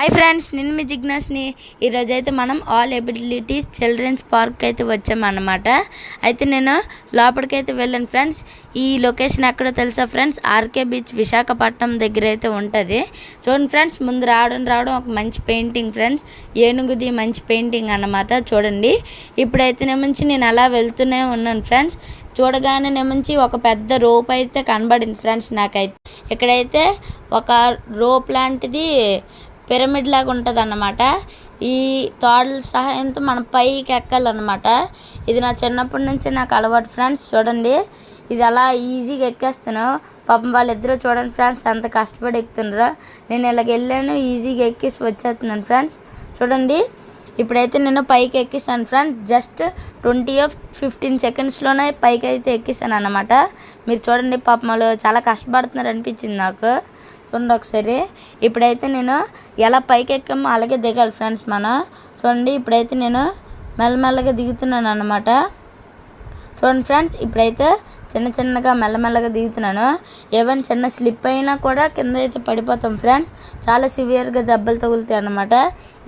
Hi friends నేను మీ జిగ్నాస్ని ఈరోజైతే అయితే మనం ఆల్ ఎబిలిటీస్ చిల్డ్రన్స్ పార్క్ అయితే వచ్చామన్నమాట. అయితే నేను లోపలికైతే వెళ్ళాను ఫ్రెండ్స్ ఈ లొకేషన్ ఎక్కడో తెలుసా ఫ్రెండ్స్ ఆర్కే బీచ్ విశాఖపట్నం దగ్గర అయితే ఉంటుంది. చూడండి ఫ్రెండ్స్ ముందు రావడం రావడం ఒక మంచి పెయింటింగ్ ఫ్రెండ్స్ ఏనుగుది మంచి పెయింటింగ్ అన్నమాట చూడండి. ఇప్పుడైతే నుంచి నేను అలా వెళ్తూనే ఉన్నాను ఫ్రెండ్స్ చూడగానే నుంచి ఒక పెద్ద రోప్ అయితే కనబడింది ఫ్రెండ్స్ నాకైతే. ఇక్కడైతే ఒక రోప్ లాంటిది పిరమిడ్ లాగా ఉంటుంది అన్నమాట ఈ తాడుల సహాయంతో మనం పైకి ఎక్కాలన్నమాట. ఇది నా చిన్నప్పటి నుంచి నాకు అలవాటు ఫ్రెండ్స్ చూడండి. ఇది అలా ఈజీగా ఎక్కేస్తాను. పాపం వాళ్ళిద్దరూ చూడండి ఫ్రెండ్స్ అంత కష్టపడి ఎక్కుతున్నారో. నేను ఇలాగ వెళ్ళాను ఈజీగా ఎక్కేసి వచ్చేస్తున్నాను ఫ్రెండ్స్. చూడండి. ఇప్పుడైతే నేను పైకి ఎక్కిస్తాను friends. Just twenty of fifteen సెకండ్స్లోనే పైకి అయితే ఎక్కేసాను అన్నమాట. మీరు చూడండి పాపం వాళ్ళు చాలా కష్టపడుతున్నారు అనిపించింది నాకు. చూడండి ఒకసారి. ఇప్పుడైతే నేను ఎలా పైకి ఎక్కామో అలాగే దిగాలి ఫ్రెండ్స్ మనం. చూడండి ఇప్పుడైతే నేను మెల్లమెల్లగా దిగుతున్నాను అన్నమాట చూడండి ఫ్రెండ్స్ ఇప్పుడైతే చిన్న చిన్నగా మెల్లమెల్లగా దిగుతున్నాను. ఏవైనా చిన్న స్లిప్ అయినా కూడా కింద అయితే పడిపోతాం ఫ్రెండ్స్ చాలా సివియర్గా దెబ్బలు తగులుతాయి అన్నమాట.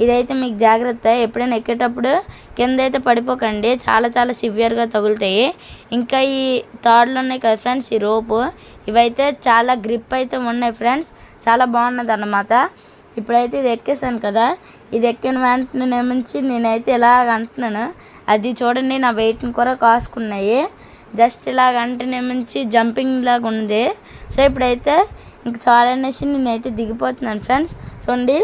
ఇదైతే మీకు జాగ్రత్త. ఎప్పుడైనా ఎక్కేటప్పుడు కింద అయితే పడిపోకండి. చాలా చాలా సివియర్గా తగులుతాయి. ఇంకా ఈ తాడులు ఉన్నాయి కదా ఫ్రెండ్స్ ఈ రోపు ఇవైతే చాలా గ్రిప్ అయితే ఉన్నాయి ఫ్రెండ్స్ చాలా బాగున్నది అన్నమాట. ఇప్పుడైతే ఇది ఎక్కేసాను కదా. ఇది ఎక్కిన వెంటనే నుంచి నేనైతే ఇలాగ అంటున్నాను. అది చూడండి నా వెయిట్ని కూడా కాసుకున్నాయి. జస్ట్ ఇలాగ అంటేనే మంచి జంపింగ్ లాగా ఉంది. సో ఇప్పుడైతే ఇంక చాలా అనేసి నేనైతే దిగిపోతున్నాను ఫ్రెండ్స్ చూడండి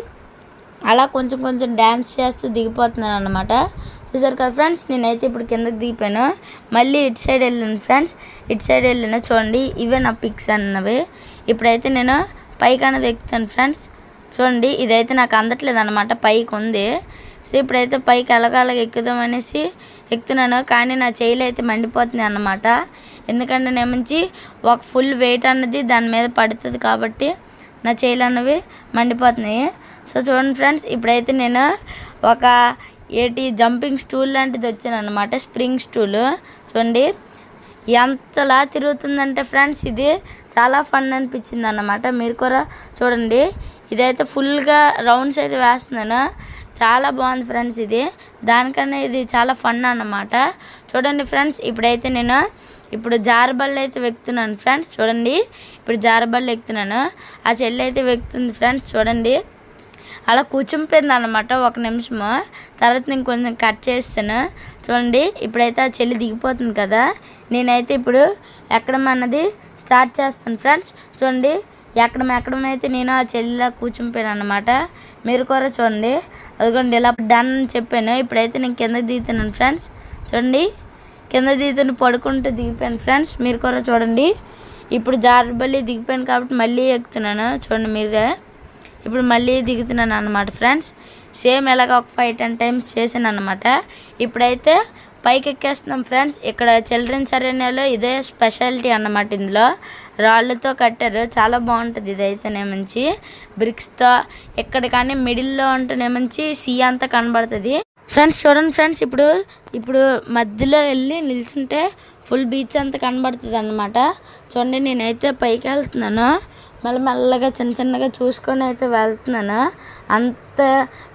అలా కొంచెం కొంచెం డ్యాన్స్ చేస్తూ దిగిపోతున్నాను అనమాట చూసారు కదా ఫ్రెండ్స్ నేనైతే ఇప్పుడు కిందకి దిగిపోయాను. మళ్ళీ ఇటు సైడ్ వెళ్ళాను ఫ్రెండ్స్ ఇటు సైడ్ వెళ్ళాను చూడండి ఇవే నా పిక్స్ అన్నవి. ఇప్పుడైతే నేను పైకి అనేది ఎక్కుతాను ఫ్రెండ్స్ చూడండి ఇదైతే నాకు అందట్లేదు అనమాట పైకి ఉంది. సో ఇప్పుడైతే పైకి ఎలగాలగా ఎక్కుదాం అనేసి ఎక్కుతున్నాను. కానీ నా చేయిలు అయితే మండిపోతుంది అన్నమాట. ఎందుకంటే నేమించి ఒక ఫుల్ వెయిట్ అన్నది దాని మీద పడుతుంది కాబట్టి నా చేయిలు అన్నవి మండిపోతున్నాయి. సో చూడండి ఫ్రెండ్స్ ఇప్పుడైతే నేను ఒక ఏటి జంపింగ్ స్టూల్ లాంటిది వచ్చాను అనమాట స్ప్రింగ్ స్టూల్ చూడండి ఎంతలా తిరుగుతుందంటే ఫ్రెండ్స్ ఇది చాలా ఫన్ అనిపించింది అన్నమాట. మీరు కూడా చూడండి ఇదైతే ఫుల్గా రౌండ్స్ అయితే వేస్తున్నాను. చాలా బాగుంది ఫ్రెండ్స్ ఇది. దానికన్నా ఇది చాలా ఫన్ అన్నమాట. చూడండి ఫ్రెండ్స్ ఇప్పుడైతే నేను ఇప్పుడు జారబళ్ళు అయితే వెక్తున్నాను ఫ్రెండ్స్ చూడండి. ఇప్పుడు జారబళ్ళు ఎక్కుతున్నాను. ఆ చెల్లి అయితే వెక్తుంది ఫ్రెండ్స్ చూడండి. అలా కూర్చుంపోయింది అనమాట ఒక నిమిషము తర్వాత నేను కొంచెం కట్ చేస్తాను. చూడండి ఇప్పుడైతే ఆ చెల్లి దిగిపోతుంది కదా. నేనైతే ఇప్పుడు ఎక్కడం అన్నది స్టార్ట్ చేస్తాను ఫ్రెండ్స్. చూడండి ఎక్కడం అయితే నేను ఆ చెల్లిలా కూర్చుంపోయాను అనమాట మీరు కూడా చూడండి. అదిగోండి ఇలా డన్ అని చెప్పాను. ఇప్పుడైతే నేను కింద దిగుతున్నాను ఫ్రెండ్స్ చూడండి కింద దిగుతున్న పడుకుంటూ దిగిపోయాను ఫ్రెండ్స్ మీరు కూడా చూడండి. ఇప్పుడు జారుబల్లి దిగిపోయాను కాబట్టి మళ్ళీ ఎక్కుతున్నాను. చూడండి మీరే. ఇప్పుడు మళ్ళీ దిగుతున్నాను అనమాట ఫ్రెండ్స్ సేమ్ ఎలాగ ఒక ఫైవ్ టెన్ టైమ్స్ చేశాను అనమాట ఇప్పుడైతే పైకి ఎక్కేస్తున్నాం ఫ్రెండ్స్ ఇక్కడ చిల్డ్రన్స్ అరేనాలో ఇదే స్పెషాలిటీ అన్నమాట ఇందులో. రాళ్ళతో కట్టారు. చాలా బాగుంటుంది ఇదైతేనేమంచి బ్రిక్స్తో ఎక్కడ కానీ మిడిల్లో ఉంటేనేమంచి సీ అంతా కనబడుతుంది. ఫ్రెండ్స్ చూడండి ఫ్రెండ్స్ ఇప్పుడు ఇప్పుడు మధ్యలో వెళ్ళి నిల్చుంటే ఫుల్ బీచ్ అంతా కనబడుతుంది అనమాట చూడండి నేనైతే పైకి వెళ్తున్నాను. మళ్ళీ మెల్లగా చిన్న చిన్నగా చూసుకొని అయితే వెళ్తున్నాను. అంత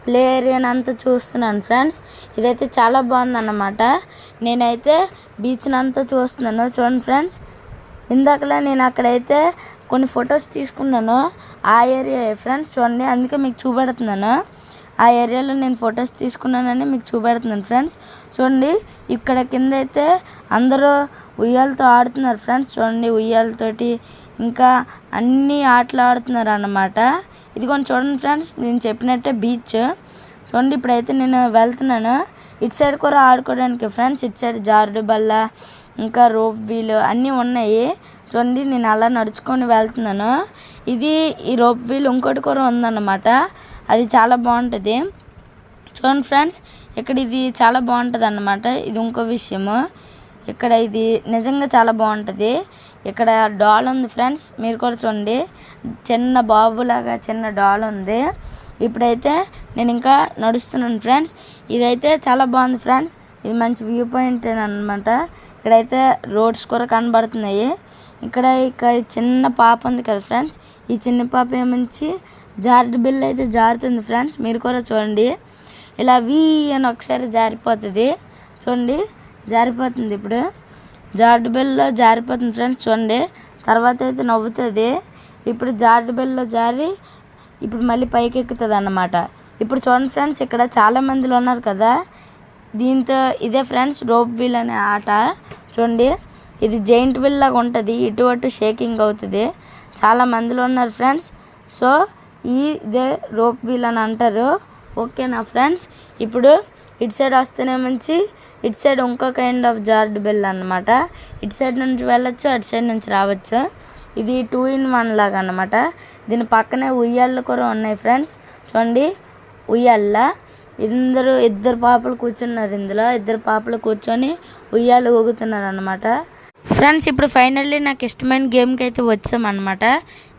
ప్లే ఏరియాని అంతా చూస్తున్నాను ఫ్రెండ్స్. ఇదైతే చాలా బాగుందన్నమాట. నేనైతే బీచ్ని అంతా చూస్తున్నాను. చూడండి ఫ్రెండ్స్. ఇందాకలా నేను అక్కడైతే కొన్ని ఫొటోస్ తీసుకున్నాను. ఆ ఏరియా ఫ్రెండ్స్ చూడండి అందుకే మీకు చూపెడుతున్నాను. ఆ ఏరియాలో నేను ఫొటోస్ తీసుకున్నానని మీకు చూపెడుతున్నాను ఫ్రెండ్స్. చూడండి ఇక్కడ కింద అయితే అందరూ ఉయ్యాలతో ఆడుతున్నారు ఫ్రెండ్స్. చూడండి ఉయ్యాలతోటి ఇంకా అన్ని ఆటలు ఆడుతున్నారు అన్నమాట ఇదిగోండి చూడండి ఫ్రెండ్స్ నేను చెప్పినట్టే బీచ్. చూడండి ఇప్పుడైతే నేను వెళ్తున్నాను. ఇటు సైడ్ కూడా ఆడుకోవడానికి ఫ్రెండ్స్ ఇటు సైడ్ జారుడు బల్ల ఇంకా రోప్ వీల్ అన్నీ ఉన్నాయి. చూడండి నేను అలా నడుచుకొని వెళ్తున్నాను. ఇది ఈ రోప్ వీల్ ఇంకోటి కూడా ఉందన్నమాట. అది చాలా బాగుంటుంది. చూడండి ఫ్రెండ్స్ ఇక్కడ ఇది చాలా బాగుంటుంది అన్నమాట ఇది ఇంకో విషయము. ఇక్కడ ఇది నిజంగా చాలా బాగుంటుంది. ఇక్కడ డాల్ ఉంది ఫ్రెండ్స్ మీరు కూడా చూడండి. చిన్న బాబులాగా చిన్న డాల్ ఉంది. ఇప్పుడైతే నేను ఇంకా నడుస్తున్నాను ఫ్రెండ్స్. ఇదైతే చాలా బాగుంది ఫ్రెండ్స్. ఇది మంచి వ్యూ పాయింట్ అనమాట ఇక్కడైతే రోడ్స్ కూడా కనబడుతున్నాయి. ఇక్కడ ఇక్కడ చిన్న పాప ఉంది కదా ఫ్రెండ్స్ ఈ చిన్న పాప ఏమించి జారుడు బిల్ అయితే జారుతుంది ఫ్రెండ్స్ మీరు కూడా చూడండి. ఇలా వీ అని ఒకసారి జారిపోతుంది. చూడండి జారిపోతుంది ఇప్పుడు. జారుడు బిల్లో జారిపోతుంది ఫ్రెండ్స్ చూడండి తర్వాత అయితే నవ్వుతుంది. ఇప్పుడు జారుడు బిల్లో జారి ఇప్పుడు మళ్ళీ పైకి ఎక్కుతుంది అన్నమాట ఇప్పుడు చూడండి ఫ్రెండ్స్ ఇక్కడ చాలా మందిలో ఉన్నారు కదా. దీంతో ఇదే ఫ్రెండ్స్ రోప్ వీల్ అనే ఆట. చూడండి ఇది జైంట్ వీల్ లాగా ఉంటుంది. ఇటు అటు షేకింగ్ అవుతుంది. చాలా మందిలో ఉన్నారు ఫ్రెండ్స్. సో ఈ ఇదే రోప్ వీల్ అని అంటారు. ఓకేనా ఫ్రెండ్స్? ఇప్పుడు ఇటు సైడ్ వస్తేనే మంచి ఇటు సైడ్ ఇంకో కైండ్ ఆఫ్ జార్డ్ బెల్ అన్నమాట. ఇటు సైడ్ నుంచి వెళ్ళొచ్చు అటు సైడ్ నుంచి రావచ్చు. ఇది టూ ఇన్ వన్ లాగా అన్నమాట. దీని పక్కనే ఉయ్యాళ్ళు కూడా ఉన్నాయి ఫ్రెండ్స్. చూడండి ఉయ్యాళ్ళ. ఇందరు ఇద్దరు పాపలు కూర్చున్నారు ఇందులో. ఇద్దరు పాపలు కూర్చొని ఉయ్యాలు ఊగుతున్నారు అనమాట ఫ్రెండ్స్ ఇప్పుడు ఫైనల్లీ నాకు ఇష్టమైన గేమ్కి అయితే వచ్చామన్నమాట.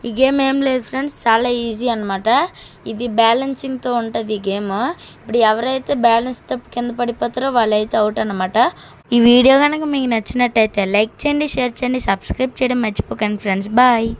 ఈ గేమ్ ఏం లేదు ఫ్రెండ్స్ చాలా ఈజీ అనమాట ఇది బ్యాలెన్సింగ్తో ఉంటుంది ఈ గేమ్ ఇప్పుడు ఎవరైతే బ్యాలెన్స్ తప్పు కింద పడిపోతారో వాళ్ళైతే అవుట్ అనమాట ఈ వీడియో కనుక మీకు నచ్చినట్టయితే లైక్ చేయండి షేర్ చేయండి సబ్స్క్రైబ్ చేయడం మర్చిపోకండి ఫ్రెండ్స్ బాయ్